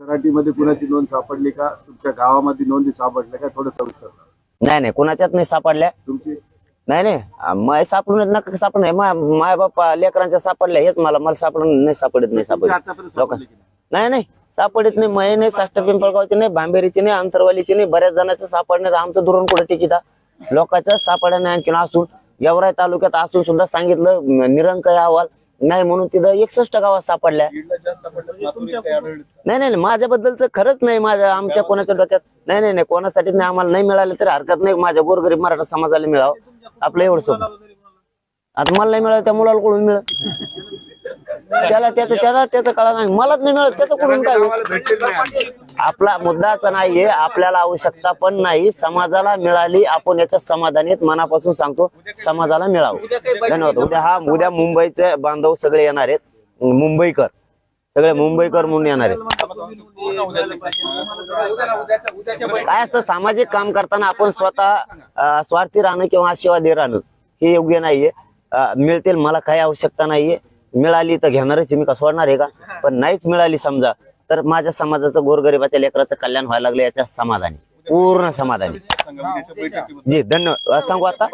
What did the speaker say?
सराटीमध्ये कुणाची नोंद सापडली का? तुमच्या गावामध्ये नोंदी सापडल्या का? थोडं सविस्तर. नाही नाही कोणाच्याच नाही सापडल्या. तुमची? नाही नाही माय सापडून नका सापड नाही मा- माय बाप्पा लेकरांच्या सापडल्या हेच मला मला सापडून नाही सापडत नाही सापडत. नाही? नाही सापडत नाही. मय नाही साष्ट पिंपळगावचे नाही भांबेरीचे नाही अंतरवालीचे नाही बऱ्याच जणांचं सापडण्यात आमचं धोरण कुठे टिकिता लोकांचं सापडा नाही आणखीन असून गेवराई तालुक्यात असून सुद्धा सांगितलं निरंक अहवाल. नाही म्हणून तिथं एकसष्ट गावात सापडल्या. नाही नाही नाही, माझ्याबद्दलचं खरंच नाही माझ्या आमच्या कोणाच्या डोक्यात नाही नाही नाही कोणासाठी नाही आम्हाला नाही मिळालं तरी हरकत नाही माझ्या गोरगरीब मराठा समाजाला मिळावं. आपलं एवढं सोबत आता मला नाही मिळालं त्या मुलाला कुठून मिळत त्याला त्याचं त्याचा त्याचं कळा नाही. मलाच नाही मिळत. त्याचं कुठून काय? आपला मुद्दाच नाहीये. आपल्याला आवश्यकता पण नाही. समाजाला मिळाली. आपण याच्या समाधानीत मनापासून सांगतो समाजाला मिळावं. धन्यवाद. उद्या हा उद्या मुंबईचे बांधव सगळे येणार आहेत. मुंबईकर. सगळे मुंबईकर म्हणून येणार आहेत. काय असतं? सामाजिक काम करताना आपण स्वतः स्वार्थी राहणं किंवा आशीर्वादी राहणं हे योग्य नाहीये. मिळतील. मला काही आवश्यकता नाहीये. मिळाली तर घेणारच आहे, मी का सोडणार आहे का? पण नाहीच मिळाली समजा तर माझ्या समाजाचं गोरगरिबाच्या लेकराचं कल्याण व्हायला लागलं याच्या समाधानी पूर्ण समाधानी. जी धन्यवाद. सांगू आता?